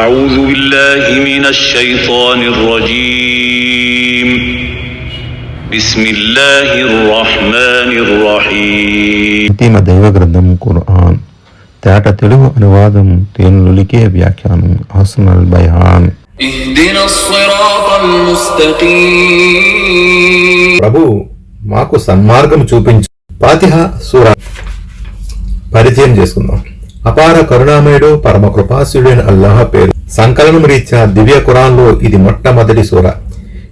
أعوذ بالله من الشيطان الرجيم بسم الله الرحمن الرحيم అంతిమ దైవ గ్రంథం ఖురాన్ తేట తెలుగు అనువాదం తేనులికే వ్యాఖ్యానం హసనల్ బయాన్ اهدنا الصراط المستقيم ప్రభు మాకు సన్మార్గం చూపించు ఫాతిహ సూర పరిచయం చేసుకుందాం అపార కరుణామయుడు పరమ కృపాసుడైన అల్లాహ పేరు సంకలనం రీత్యా దివ్య కురాన్లో ఇది మొట్టమొదటి సూర.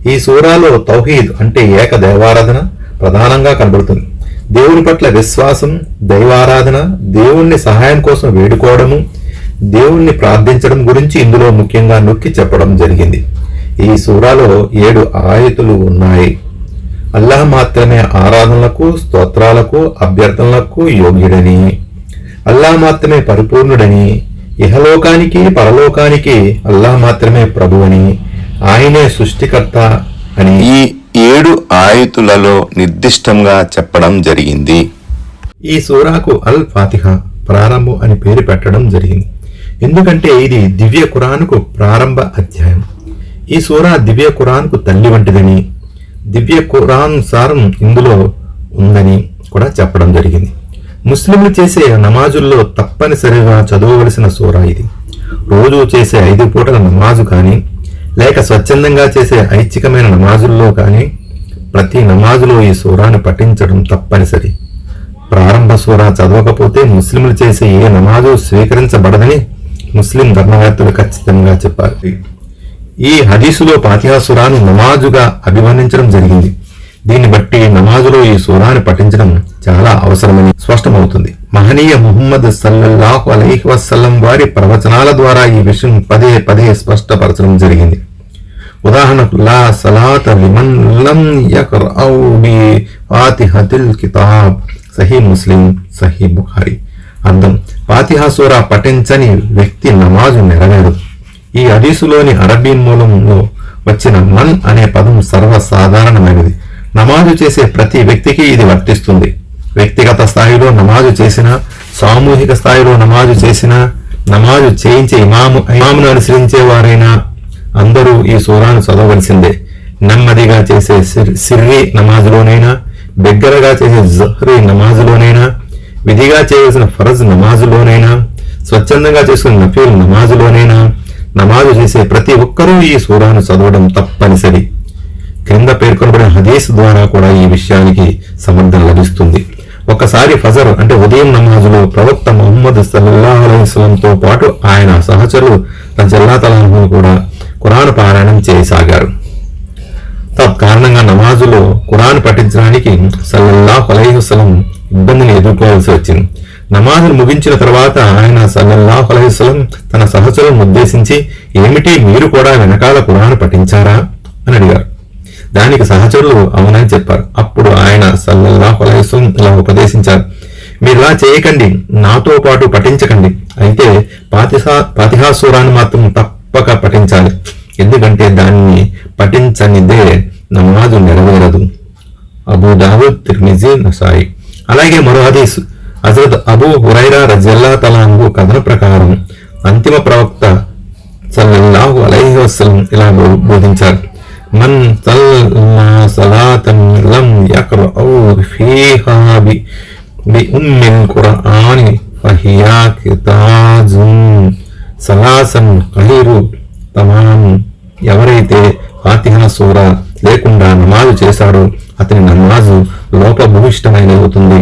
ఈ సూరాలో తౌహీద్ అంటే ఏక దైవారాధన ప్రధానంగా కనబడుతుంది. దేవుని పట్ల విశ్వాసం దైవారాధన దేవుణ్ణి సహాయం కోసం వేడుకోవడము దేవుణ్ణి ప్రార్థించడం గురించి ఇందులో ముఖ్యంగా నొక్కి చెప్పడం జరిగింది. ఈ సూరాలో ఏడు ఆయతులు ఉన్నాయి. అల్లాహ్ మాత్రమే ఆరాధనలకు స్తోత్రాలకు అభ్యర్థనలకు యోగ్యుడని. అల్లాహ్ మాత్రమే పరిపూర్ణుడని. ఇహలోకానికి పరలోకానికి అల్లాహ్ మాత్రమే ప్రభువని ఆయనే సృష్టికర్త అని ఈ ఏడు ఆయుతులలో నిర్దిష్టంగా చెప్పడం జరిగింది. ఈ సూరాకు అల్ ఫాతిహ ప్రారంభం అని పేరు పెట్టడం జరిగింది. ఎందుకంటే ఇది దివ్య ఖురాన్కు ప్రారంభ అధ్యాయం. ఈ సూరా దివ్య ఖురాన్కు తల్లి వంటిదని దివ్య ఖురాన్ సారం ఇందులో ఉందని కూడా చెప్పడం జరిగింది. ముస్లింలు చేసే నమాజుల్లో తప్పనిసరిగా చదవవలసిన సూరా ఇది. రోజు చేసే ఐదు పూటల నమాజు కానీ లేక స్వచ్ఛందంగా చేసే ఐచ్ఛికమైన నమాజుల్లో కానీ ప్రతి నమాజులో ఈ సూరాను పఠించడం తప్పనిసరి. ప్రారంభ సూర చదవకపోతే ముస్లింలు చేసే ఏ నమాజు స్వీకరించబడదని ముస్లిం ధర్మవేత్తలు ఖచ్చితంగా చెప్పారు ఈ హదీసులో ఫాతిహా సూరాను నమాజుగా అభివర్ణించడం జరిగింది. దీన్ని బట్టి నమాజులో ఈ సూరాను పఠించడం చాలా అవసరమని స్పష్టమవుతుంది. మహనీయ ముహమ్మద్ సల్లల్లాహు అలైహి వసల్లం వారి ప్రవచనాల ద్వారా ఈ విషయం పదే పదే స్పష్టపరచడం జరిగింది. ఉదాహరణకు లా సలాత లిమన్ లం యక్రౌ బి ఫాతిహతిల్ కితాబ్. సహీ ముస్లిం సహీ బుఖారి. అర్థం ఫాతిహా సూరా పఠించని వ్యక్తి నమాజు నెరవేరదు. ఈ అదీసులోని అరబీ మూలంలో వచ్చిన మన్ అనే పదం సర్వసాధారణమైనది. నమాజు చేసే ప్రతి వ్యక్తికి ఇది వర్తిస్తుంది. వ్యక్తిగత స్థాయిలో నమాజు చేసినా సామూహిక స్థాయిలో నమాజు చేసినా నమాజు చేయించే ఇమాము ఇమామును అనుసరించే వారైనా అందరూ ఈ సూరాను చదవవలసిందే. నెమ్మదిగా చేసే సిర్రి నమాజులోనైనా బిగ్గరగా చేసే జహ్రీ నమాజులోనైనా విధిగా చేయవలసిన ఫరజ్ నమాజులోనైనా స్వచ్ఛందంగా చేసుకున్న నఫీల్ నమాజులోనైనా నమాజు చేసే ప్రతి ఒక్కరూ ఈ సూరాను చదవడం తప్పనిసరి. క్రింద పేర్కొనబడిన హదీస్ ద్వారా కూడా ఈ విషయానికి సమర్థన లభిస్తుంది. ఒకసారి ఫజర్ అంటే ఉదయం నమాజులో ప్రవక్త ముహమ్మద్ సల్లల్లాహు అలైహి పాటు ఆయన సహచరులు రజల్లా తలాను కూడా ఖురాన్ పారాయణం చేయసాగారు. తత్కారణంగా నమాజులో ఖురాన్ పఠించడానికి సల్లల్లాహు అలైహి ఇబ్బందిని ఎదుర్కోవాల్సి వచ్చింది. నమాజును ముగించిన తర్వాత ఆయన సల్లల్లాహు తన సహచరులను ఉద్దేశించి ఏమిటి మీరు కూడా వెనకాల ఖురాన్ పఠించారా? అని అడిగారు. దానికి సహచరులు అవునని చెప్పారు. అప్పుడు ఆయన సల్లల్లాహు అలైహి ఇలా ఉపదేశించారు. మీరు ఇలా చేయకండి నాతో పాటు పఠించకండి. అయితే పాతిహా పాతిహాసూరాన్ని మాత్రం తప్పక పఠించాలి. ఎందుకంటే దాన్ని పఠించనిదే నమాజు నెరవేరదు. అబూ దావుద్ తిర్మిజీ నసాయి. అలాగే మరో హదీస్ హజరత్ అబూ హురైరా రజల్లా తలాంగు కథన ప్రకారం అంతిమ ప్రవక్త సల్లల్లాహు అలైహి వసలం ఇలా బోధించారు. మన్ సల్లా صلاة لم يقرأ ఫీహా బి القرآن فهي كتاز ఫహియా కితాజున్ సలాసన్ తమాం ఎవరైతే ఫాతిహన సూర లేకుండా నమాజు చేశాడో అతని నమాజు లోపభూయిష్టమైన అవుతుంది.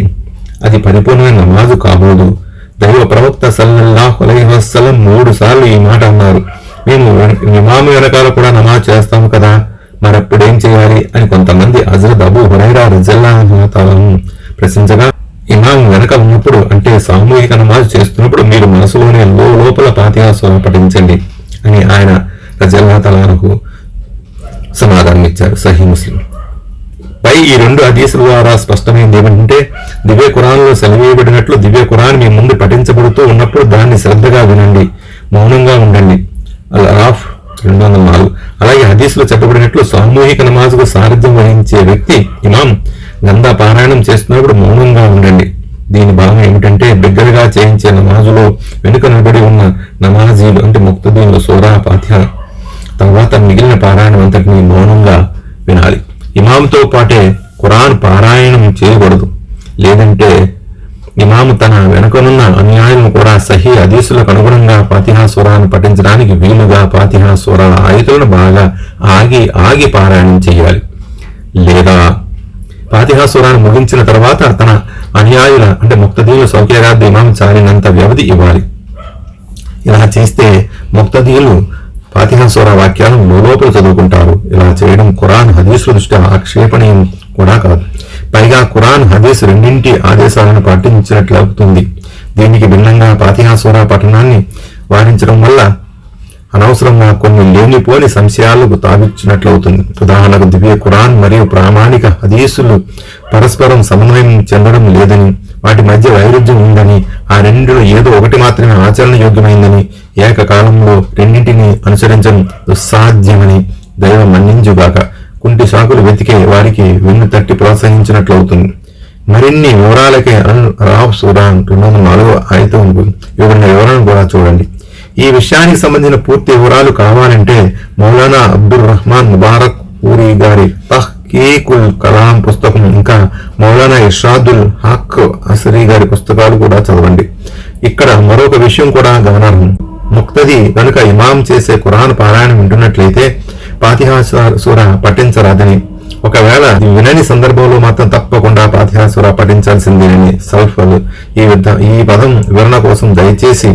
అది పరిపూర్ణమైన నమాజు కాబోదు. దైవ ప్రవక్త సల్లల్లాహు అలైహి వసల్లం మూడు సార్లు ఈ మాట అన్నారు. మేము ఇమాము వెనకాల కూడా నమాజ్ చేస్తాము కదా? మరప్పుడేం చేయాలి అని కొంతమంది హజరత్ అబు హురైరా రజల్లాహుతాలను ప్రశ్నించగా ఇమాం వెనక ఉన్నప్పుడు అంటే సామూహిక నమాజ్ చేస్తున్నప్పుడు మీరు మనసులోనే లో లోపల పాతిహాసం పఠించండి అని ఆయన రజల్లాహతలాలకు సమాధానం ఇచ్చారు సహీ ముస్లిం. పై ఈ రెండు హదీసుల ద్వారా స్పష్టమైంది ఏమంటే దివ్య కురాన్లో సెలవేయబడినట్లు దివ్య కురాన్ మీ ముందు పఠించబడుతూ ఉన్నప్పుడు దాన్ని శ్రద్ధగా వినండి మౌనంగా ఉండండి. అల్ అరాఫ్ రెండు వందల నాలుగు. హదీసులో చెప్పబడినట్లు సామూహిక నమాజుకు సారథ్యం వహించే వ్యక్తి ఇమాం గంధా పారాయణం చేస్తున్నప్పుడు మౌనంగా ఉండండి. దీని భావం ఏమిటంటే బిగ్గరగా చేయించే నమాజులో వెనుక నిలబడి ఉన్న నమాజీలు అంటే ముక్తదీన్లు సూరా ఫాతిహ. తర్వాత మిగిలిన పారాయణం అంతటిని మౌనంగా వినాలి. ఇమాంతో పాటే ఖురాన్ పారాయణం చేయకూడదు. లేదంటే ఇమాము తన వెనుకనున్న అన్యాయం కూడా సహీ అదీసులకు అనుగుణంగా ఫాతిహా సూరాను పఠించడానికి వీలుగా ఫాతిహా సూరా బాగా ఆగి ఆగి పారాయణం చేయాలి. లేదా ఫాతిహా సూరాను ముగించిన తర్వాత తన అన్యాయుల అంటే ముక్తదీయుల సౌకర్యార్థ ఇమాం చాలినంత వ్యవధి ఇవ్వాలి. ఇలా చేస్తే ముక్తదీయులు ఫాతిహా సూరా వాక్యాలను లోపల చదువుకుంటారు. ఇలా చేయడం ఖురాన్ హదీసుల దృష్ట్యా ఆక్షేపణీయం కూడా కాదు. పైగా ఖురాన్ హదీస్ రెండింటి ఆదేశాలను పాటించినట్లు అవుతుంది. దీనికి భిన్నంగా పాతిహాసూరా పఠనాన్ని వారించడం వల్ల అనవసరంగా కొన్ని లేనిపోని సంశయాలకు తావిచ్చినట్లవుతుంది. ఉదాహరణకు దివ్య ఖురాన్ మరియు ప్రామాణిక హదీసులు పరస్పరం సమన్వయం చెందడం లేదని వాటి మధ్య వైరుధ్యం ఉందని ఆ రెండిలో ఏదో ఒకటి మాత్రమే ఆచరణ యోగ్యమైందని ఏకకాలంలో రెండింటిని అనుసరించడం దుస్సాధ్యమని దైవం మన్నించుగాక. కుంటి సాకులు వెతికే వారికి వెన్ను తట్టి ప్రోత్సహించినట్లవుతుంది మరిన్ని వివరాలకే అన్ రాబ్ సూరాన్ రెండు వందల నాలుగో ఆయతం ఇవ్వబడిన వివరాలను కూడా చూడండి. ఈ విషయానికి సంబంధించిన పూర్తి వివరాలు కావాలంటే మౌలానా అబ్దుల్ రహమాన్ ముబారక్ పూరి గారి తహ్కీకుల్ కలాం పుస్తకం ఇంకా మౌలానా ఇషాదుల్ హక్ అసరీ గారి పుస్తకాలు కూడా చదవండి. ఇక్కడ మరొక విషయం కూడా గమనార్హం. ముక్తది కనుక ఇమాం చేసే ఖురాన్ పారాయణం వింటున్నట్లయితే పాతిహా సూర పఠించరాదని. ఒకవేళ వినని సందర్భంలో మాత్రం తప్పకుండా పాతిహా సూర పఠించాల్సిందేనని సల్ఫలు ఈ ఈ పదం వివరణ కోసం దయచేసి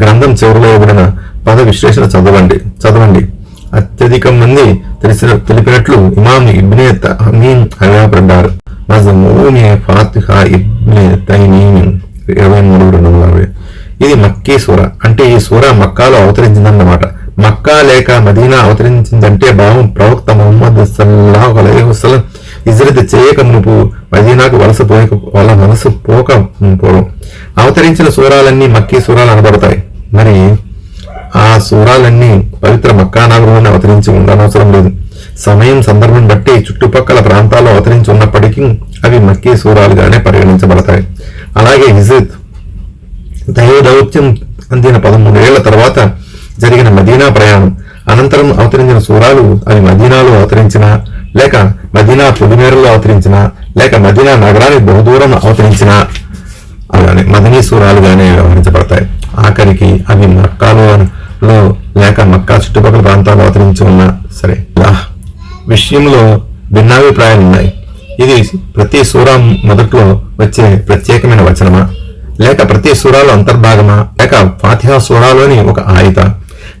గ్రంథం చివరిలో ఇవ్వబడిన పద విశ్లేషణ చదవండి. చదవండి. అత్యధికం మంది తెలిసిన తెలిపినట్లు ఇమాం ఇబ్నే తమీన్ అభిప్రాయపడ్డారు. మజమూమి ఫాతిహా ఇబ్నే తైమీన్. ఇరవై మూడు రెండు వందల అరవై ఇది మక్కీ సూర. అంటే ఈ సూర మక్కాలో అవతరించిందన్నమాట. మక్కా లేక మదీనా అవతరించిందంటే భావం ప్రవక్త ముహమ్మద్ సల్లాహు అలైహి వసల్లం హిజ్రత్ చేయక మునుపు మదీనాకు వలస పోయక వాళ్ళ మనసు పోక పోవడం అవతరించిన సూరాలన్నీ మక్కీ సూరాలు అనబడతాయి. మరి ఆ సూరాలన్నీ పవిత్ర మక్కా నగరంలోనే అవతరించి ఉండనవసరం లేదు. సమయం సందర్భం బట్టి చుట్టుపక్కల ప్రాంతాల్లో అవతరించి ఉన్నప్పటికీ అవి మక్కీ సూరాలుగానే పరిగణించబడతాయి. అలాగే హిజ్రత్ దైవ దౌత్యం అందిన పదమూడేళ్ళ తర్వాత జరిగిన మదీనా ప్రయాణం అనంతరం అవతరించిన సూరాలు అవి మదీనాలో అవతరించిన లేక మదీనా పొలిమేరలో అవతరించిన లేక మదీనా నగరానికి బహుదూరం అవతరించిన అలానే మదనీ సూరాలుగానే వ్యవహరించబడతాయి. ఆఖరికి అవి మక్కాలో లో లేక మక్కా చుట్టుపక్కల ప్రాంతాలు అవతరించి ఉన్నా సరే. విషయంలో భిన్నాభిప్రాయాలు ఉన్నాయి ఇది ప్రతి సూరా మొదట్లో వచ్చే ప్రత్యేకమైన వచనమా? లేక ప్రతి సూరాలో అంతర్భాగమా? లేక ఫాతిహా సూరాలోని ఒక ఆయుధ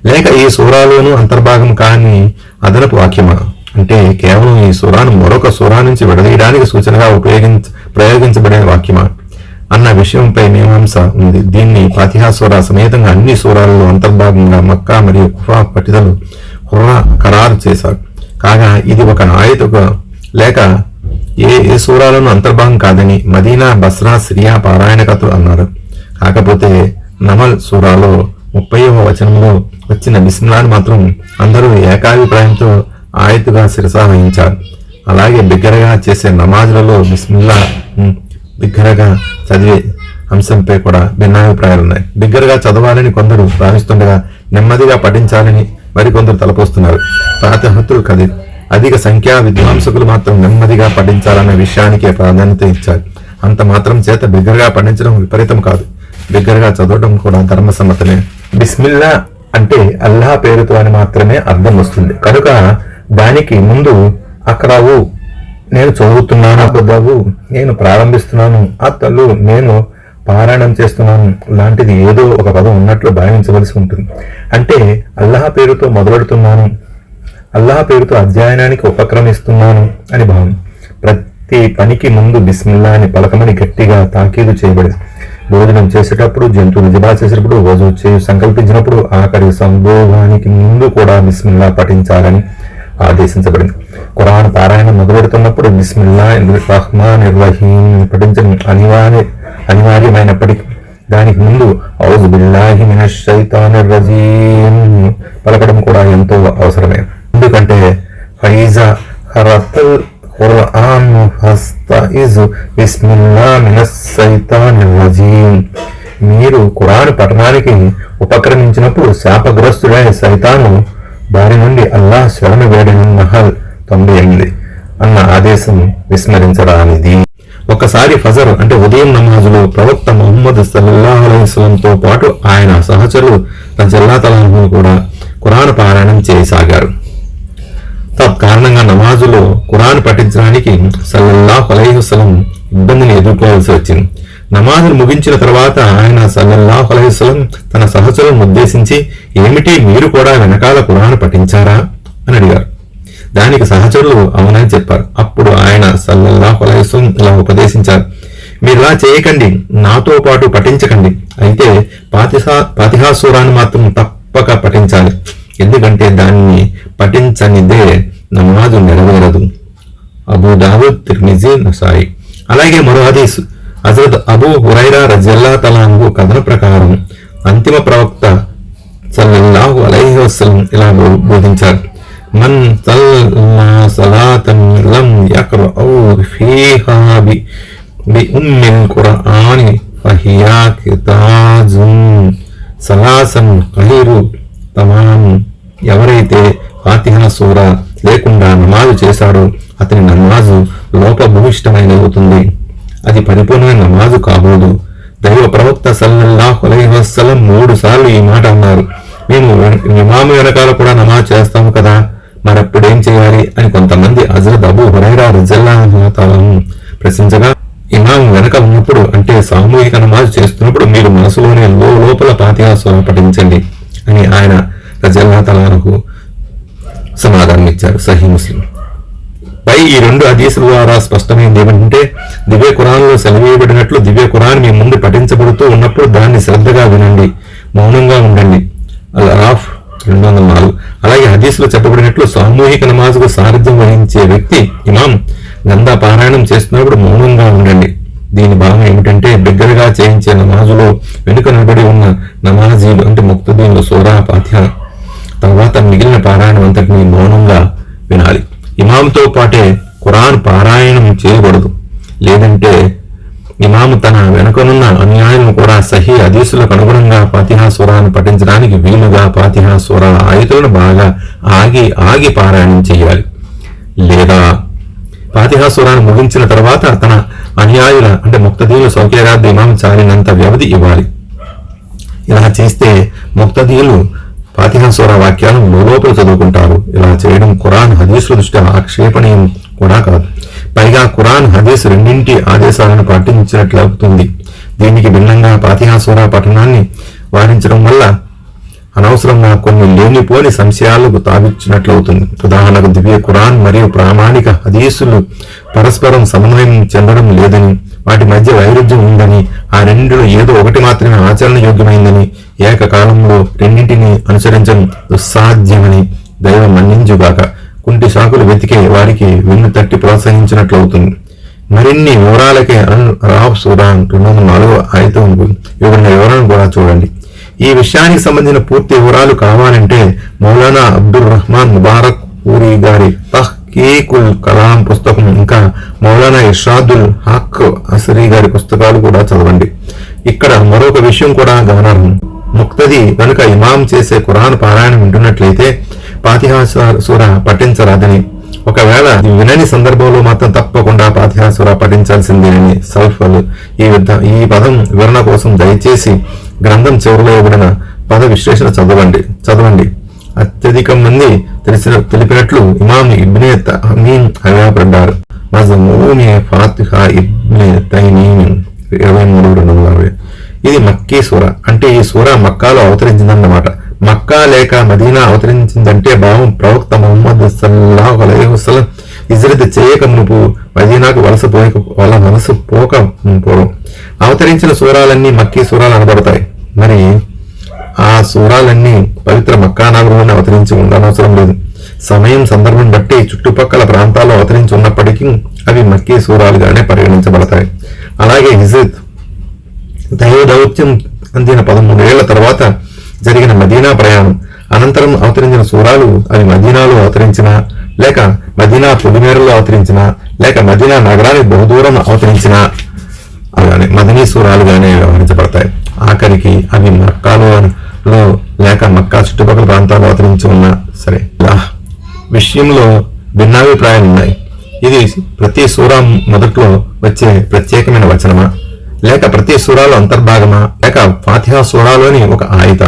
లేక ఈ సూరాలోను అంతర్భాగం కాని అదనపు వాక్యమా? అంటే కేవలం ఈ సూరాను మరొక సూరా నుంచి విడదీయడానికి సూచనగా ఉపయోగించ ప్రయోగించబడిన వాక్యమా? అన్న విషయంపై మీమాంస ఉంది. దీన్ని ఫాతిహా సూరా సమేతంగా అన్ని సూరాలలో అంతర్భాగంగా మక్కా మరియు కుఫా పట్టిదలు హుర్రా ఖరారు చేశారు. కాగా ఇది ఒక ఆయతకు లేక ఏ ఏ సూరాలను అంతర్భాగం కాదని మదీనా బస్రా సిరియా పారాయణ కథలు అన్నారు. కాకపోతే నమల్ సూరాలో ముప్పైవ వచనంలో వచ్చిన బిస్మిలాను మాత్రం అందరూ ఏకాభిప్రాయంతో ఆయతుగా శిరసా వహించారు. అలాగే బిగ్గరగా చేసే నమాజులలో బిస్మిల్లా బిగ్గరగా చదివే అంశంపై కూడా భిన్నాభిప్రాయాలు ఉన్నాయి. బిగ్గరగా చదవాలని కొందరు భావిస్తుండగా నెమ్మదిగా పఠించాలని మరికొందరు తలపోస్తున్నారు. ప్రాతహతులు కది అధిక సంఖ్యా విద్వాంసకులు మాత్రం నెమ్మదిగా పఠించాలన్న విషయానికే ప్రాధాన్యత ఇచ్చారు. అంత మాత్రం చేత బిగ్గరగా పఠించడం విపరీతం కాదు. బిగ్గరగా చదవడం కూడా ధర్మ సమ్మతమే. బిస్మిల్లా అంటే అల్లాహ్ పేరుతో అని మాత్రమే అర్థం వస్తుంది. కనుక దానికి ముందు అక్కడవు నేను చదువుతున్నాను అబద్దావు నేను ప్రారంభిస్తున్నాను అత్తలు నేను పారాయణం చేస్తున్నాను లాంటిది ఏదో ఒక పదం ఉన్నట్లు భావించవలసి ఉంటుంది. అంటే అల్లాహ్ పేరుతో మొదలెడుతున్నాను అల్లాహ్ పేరుతో అధ్యయనానికి ఉపక్రమిస్తున్నాను అని భావం. ప్రతి పనికి ముందు బిస్మిల్లా అని పలకమని గట్టిగా తాకీదు చేయబడింది భోజనం చేసేటప్పుడు జంతువులు జిబా చేసేటప్పుడు వజు చేయి సంకల్పించినప్పుడు ఆఖరి సంభోగానికి ముందు కూడా బిస్మిల్లా పఠించాలని ఆదేశించబడింది. ఖురాన్ పారాయణ మొదలెడుతున్నప్పుడు బిస్మిల్లా రహ్మాన్ రహీం పఠించడం అనివార్య అనివార్యమైనప్పటికీ దానికి ముందు ఔజు బిల్లాహి మినష్ షైతానిర్ రజీం పలకడం కూడా ఎంతో అవసరమే. ఎందుకంటే ఫైజా ఖరతల్ ఖురాన్ ఫస్తయిజ్ బిస్మిల్లా మినస్ సైతానిర్ రజీమ్ మీరు ఖురాన్ పఠనానికి ఉపక్రమించినప్పుడు శాపగ్రస్తుడైన సైతాను బారి నుండి అల్లాహ్ శరణ వేడిన మహల్ తొంభై ఎనిమిది అన్న ఆదేశం విస్మరించడానికి ఒకసారి ఫజర్ అంటే ఉదయం నమాజులో ప్రవక్త మొహమ్మద్ సల్లల్లాహు పాటు ఆయన సహచరులు జిల్లా తలాను కూడా ఖురాన్ పారాయణం చేయసాగారు. కారణంగా నమాజులో ఖురాన్ పఠించడానికి సల్లల్లాహు అలైహి ఇబ్బందిని ఎదుర్కోవాల్సి వచ్చింది. నమాజులు ముగించిన తర్వాత ఆయన సల్లల్లాహు అలైహి తన సహచరులను ఉద్దేశించి ఏమిటి మీరు కూడా వెనకాల ఖురాన్ పఠించారా? అని అడిగారు. దానికి సహచరులు అవునని చెప్పారు. అప్పుడు ఆయన సల్లల్లాహు అలైహి ఇలా ఉపదేశించారు. మీరు ఇలా చేయకండి నాతో పాటు పఠించకండి. అయితే పాతిహా పాతిహాసూరాన్ని మాత్రం తప్పక పఠించాలి. ఎందుకంటే దాన్ని పఠించనిదే నమాజు నెరవేరదు. అబూ దావుద్ తిర్మిజీ నసాయి. అలాగే మరో హదీస్. హజరత్ అబూ హురైరా రజల్లా తలాంగు కథన ప్రకారం అంతిమ ప్రవక్త సల్లల్లాహు అలైహి వసల్లం ఇలా బోధించారు. మన్ సల్లా సలాతన్ లం యక్రౌ ఫీహా బి బి ఉమ్మిల్ ఖురాని ఫహియా కితాజున్ సలాసన్ ఖైరు తమాం సూర లేకుండా నమాజు చేశాడో. అతని నమాజు లోపభూయిష్టమైన అవుతుంది. అది పరిపూర్ణమైన నమాజు కాబోదు. దైవ ప్రవక్త సల్లల్లాహు అలైహి వసల్లం మూడు సార్లు ఈ మాట అన్నారు. మేము ఇమాము వెనకాల కూడా నమాజ్ చేస్తాము కదా. మరప్పుడేం చేయాలి? అని కొంతమంది హజరత్ అబూ హురైరా రజల్లాహును ప్రశ్నించగా ఇమాం వెనక ఉన్నప్పుడు అంటే సామూహిక నమాజ్ చేస్తున్నప్పుడు మీరు మనసులోనే లో లోపల పాతిహా పఠించండి అని ఆయన రజల్లా తలాలకు సమాధానం ఇచ్చారు. సహీ ముస్లిం. పై ఈ రెండు హదీసుల ద్వారా స్పష్టమైంది ఏమంటే దివ్య కురాన్లో సెలవేయబడినట్లు దివ్య కురాన్ మీ ముందు పఠించబడుతూ ఉన్నప్పుడు దాన్ని శ్రద్ధగా వినండి మౌనంగా ఉండండి. అల్ అరాఫ్ రెండు వందల నాలుగు. అలాగే హదీసులో చెప్పబడినట్లు సామూహిక నమాజుకు సారథ్యం వహించే వ్యక్తి ఇమాం గంధా పారాయణం చేస్తున్నప్పుడు మౌనంగా ఉండండి. దీని భావం ఏమిటంటే బిగ్గరగా చేయించే నమాజులో వెనుక నిలబడి ఉన్న నమాజీలు అంటే ముక్తదీన్లు సోరా పాఠ్య తర్వాత మిగిలిన పారాయణం అంతటిని మౌనంగా వినాలి. ఇమాంతో పాటే ఖురాన్ పారాయణం చేయకూడదు. లేదంటే ఇమాము తన వెనుకనున్న అన్యాయం కూడా సహీ హదీసులకు అనుగుణంగా పాతిహా స్వరాన్ని పఠించడానికి వీలుగా పాతిహా స్వర ఆయుధులను బాగా ఆగి ఆగి పారాయణం చేయాలి. లేదా పాతిహా స్వరాన్ని ముగించిన తర్వాత తన అన్యాయుల అంటే ముక్తదీయుల సౌకర్యార్థ ఇమాం చాలినంత వ్యవధి ఇవ్వాలి. ఇలా చేస్తే ముక్తదీయులు పాతిహాసూర వాక్యాలను లోపల చదువుకుంటారు. ఇలా చేయడం ఖురాన్ హదీసుల దృష్ట్యా ఆక్షేపణీయం కూడా కాదు. పైగా ఖురాన్ హదీస్ రెండింటి ఆదేశాలను పాటించినట్లు అవుతుంది. దీనికి భిన్నంగా ఫాతిహా సూర పఠనాన్ని వారించడం వల్ల అనవసరంగా కొన్ని లేనిపోని సంశయాలకు తావిచ్చినట్లవుతుంది ఉదాహరణకు దివ్య ఖురాన్ మరియు ప్రామాణిక హదీసులు పరస్పరం సమన్వయం చెందడం లేదని వాటి మధ్య వైరుధ్యం ఉందని ఆ రెండిలో ఏదో ఒకటి మాత్రమే ఆచరణ యోగ్యమైందని ఏకకాలంలో రెండింటిని అనుసరించడం దుస్సాధ్యమని దైవం మన్నించుగాక కుంటి శాకులు వెతికే వారికి వెన్ను తట్టి ప్రోత్సహించినట్లవుతుంది. మరిన్ని వివరాలకే అన్ రాఫ్ సురాన్ రెండు వందల నాలుగో ఆయుధం ఇవ్వబడిన వివరాలను కూడా చూడండి. ఈ విషయానికి సంబంధించిన పూర్తి వివరాలు కావాలంటే మౌలానా అబ్దుల్ రహమాన్ ముబారక్ పూరి గారి తహ్కీకుల్ కలాం పుస్తకం. ఇంకా మౌలానా ఇషాదుల్ హక్ అసరీ గారి పుస్తకాలు కూడా చదవండి. ఇక్కడ మరొక విషయం కూడా గమనార్హం. ముక్తది కనుక ఇమాం చేసే ఖురాన్ పారాయణం వింటున్నట్లయితే పాతిహాసూర పఠించరాదని. ఒకవేళ వినని సందర్భంలో మాత్రం తప్పకుండా పాఠ్యాసుర పఠించాల్సిందేనని సల్ఫల్ ఈ విధ ఈ పదం వివరణ కోసం దయచేసి గ్రంథం చివరిలో ఇవ్వబడిన పద విశ్లేషణ చదవండి. చదవండి. అత్యధికం మంది తెలిసిన తెలిపినట్లు ఇమాం ఇబ్నే తమీన్ అభిప్రాయపడ్డారు. మజమూని ఫాతిహా ఇబ్నే తైమీన్ ఇరవై మూడు రెండు వందల అరవై. ఇది మక్కీ సూర. అంటే ఈ సూర మక్కాలో అవతరించిందన్నమాట. మక్కా లేక మదీనా అవతరించిందంటే భావం ప్రవక్త ముహమ్మద్ సల్లాహు అలైహి వసల్లం హిజ్రత్ చేయక మునుపు మదీనాకు వలస పోయక వాళ్ళ మనసు పోక పూర్వం అవతరించిన సూరాలన్నీ మక్కీ సూరాలు అనబడతాయి. మరి ఆ సూరాలన్నీ పవిత్ర మక్కానాగరంలోనే అవతరించి ఉండనవసరం లేదు. సమయం సందర్భం బట్టి చుట్టుపక్కల ప్రాంతాల్లో అవతరించి ఉన్నప్పటికీ అవి మక్కీ సూరాలుగానే పరిగణించబడతాయి. అలాగే హిజిత్ దైవ దౌత్యం అందిన పదమూడేళ్ళ తర్వాత జరిగిన మదీనా ప్రయాణం అనంతరం అవతరించిన సూరాలు అవి మదీనాలో అవతరించిన లేక మదీనా పొలిమేరలో అవతరించిన లేక మదీనా నగరానికి బహుదూరం అవతరించిన అలానే మదనీ సూరాలుగానే వ్యవహరించబడతాయి. ఆఖరికి అవి మక్కాలో లో లేక మక్కా చుట్టుపక్కల ప్రాంతాల్లో అవతరించి ఉన్నా సరే. విషయంలో భిన్నాభిప్రాయాలు ఉన్నాయి. ఇది ప్రతి సూరా మొదట్లో వచ్చే ప్రత్యేకమైన వచనమా? లేక ప్రతి సూరాలో అంతర్భాగమా? లేక ఫాతిహా సూరాలోని ఒక ఆయుత?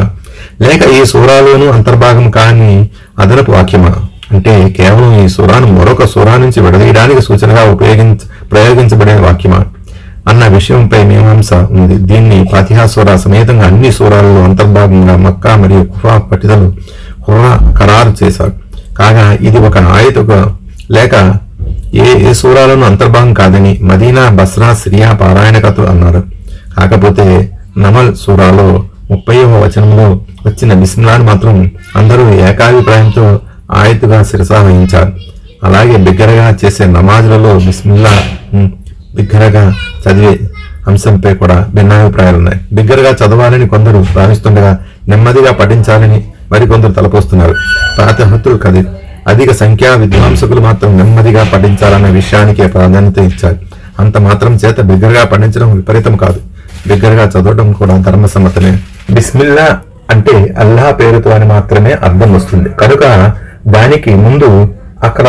లేక ఈ సూరాలోను అంతర్భాగం కాని అదనపు వాక్యమా? అంటే కేవలం ఈ సూరాను మరొక సూరా నుంచి విడదీయడానికి సూచనగా ఉపయోగించ ప్రయోగించబడే వాక్యమా? అన్న విషయంపై మీమాంస ఉంది దీన్ని ఫాతిహా సూర సమేతంగా అన్ని సూరాలలో అంతర్భాగంగా మక్కా మరియు కుఫా పట్టిదలు హుర్రా ఖరారు చేశారు. కాగా ఇది ఒక ఆయతగా లేక ఏ ఏ సూరాలను అంతర్భాగం కాదని మదీనా బస్రా సిరియా పారాయణకత అన్నారు. కాకపోతే నమల్ సూరాలో ముప్పైవ వచనంలో వచ్చిన బిస్మిలాను మాత్రం అందరూ ఏకాభిప్రాయంతో ఆయతుగా శిరసా వహించారు. అలాగే బిగ్గరగా చేసే నమాజులలో బిస్మిల్లా బిగ్గరగా చదివే అంశంపై కూడా భిన్నాభిప్రాయాలు ఉన్నాయి బిగ్గరగా చదవాలని కొందరు భావిస్తుండగా నెమ్మదిగా పఠించాలని మరికొందరు తలపోస్తున్నారు. ప్రాతహతులు కది. అధిక సంఖ్యా విద్వాంసకులు మాత్రం నెమ్మదిగా పఠించాలన్న విషయానికే ప్రాధాన్యత ఇచ్చారు. అంత మాత్రం చేత బిగ్గరగా పఠించడం విపరీతం కాదు. బిగ్గరగా చదవడం కూడా ధర్మసమ్మతమే బిస్మిల్లా అంటే అల్లాహ్ పేరుతో అని మాత్రమే అర్థం వస్తుంది. కనుక దానికి ముందు అక్కడ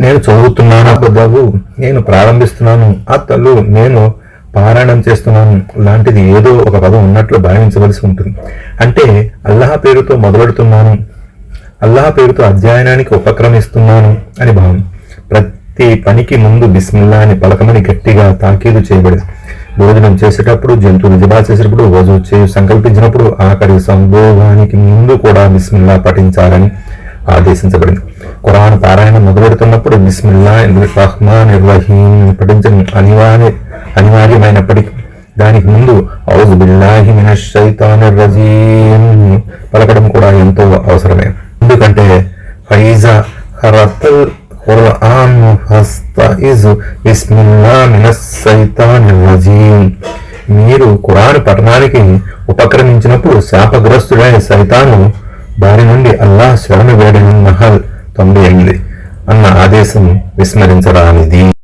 నేను చదువుతున్నాను బాబు? నేను ప్రారంభిస్తున్నాను. ఆ తల్లు నేను పారాయణం చేస్తున్నాను. లాంటిది ఏదో ఒక పదం ఉన్నట్లు భావించవలసి ఉంటుంది. అంటే అల్లాహ్ పేరుతో మొదలెడుతున్నాను. అల్లాహ్ పేరుతో అధ్యయనానికి ఉపక్రమిస్తున్నాను అని భావం. ప్రతి పనికి ముందు బిస్మిల్లా అని పలకమని గట్టిగా తాకీదు చేయబడింది. భోజనం చేసేటప్పుడు జంతువులు జబా చేసేటప్పుడు వజు చేయి సంకల్పించినప్పుడు ఆఖరి సంభోగానికి ముందు కూడా బిస్మిల్లా పఠించాలని ఆదేశించబడింది. పారాయణం మొదలెడుతున్నప్పుడు బిస్మిల్లా రహ్మాన్ రహీం పఠించడం అనివార్య అనివార్యమైనప్పటికీ దానికి ముందు ఔజు బిల్లాహి మినష్ షైతానిర్ రజీం పలకడం కూడా ఎంతో అవసరమే. ఎందుకంటే ఫైజా హరతల్ ఖురాన్ ఫస్తయిజు బిస్మిల్లా మినస్ షైతానిర్ రజీం మీరు ఖురాన్ పఠనానికి ఉపక్రమించినప్పుడు శాపగ్రస్తుడైన సైతాను బారి నుండి అల్లాహ్ శరణు వేడిన నహల్. తొంభై ఎనిమిది అన్న ఆదేశం విస్మరించరానిది.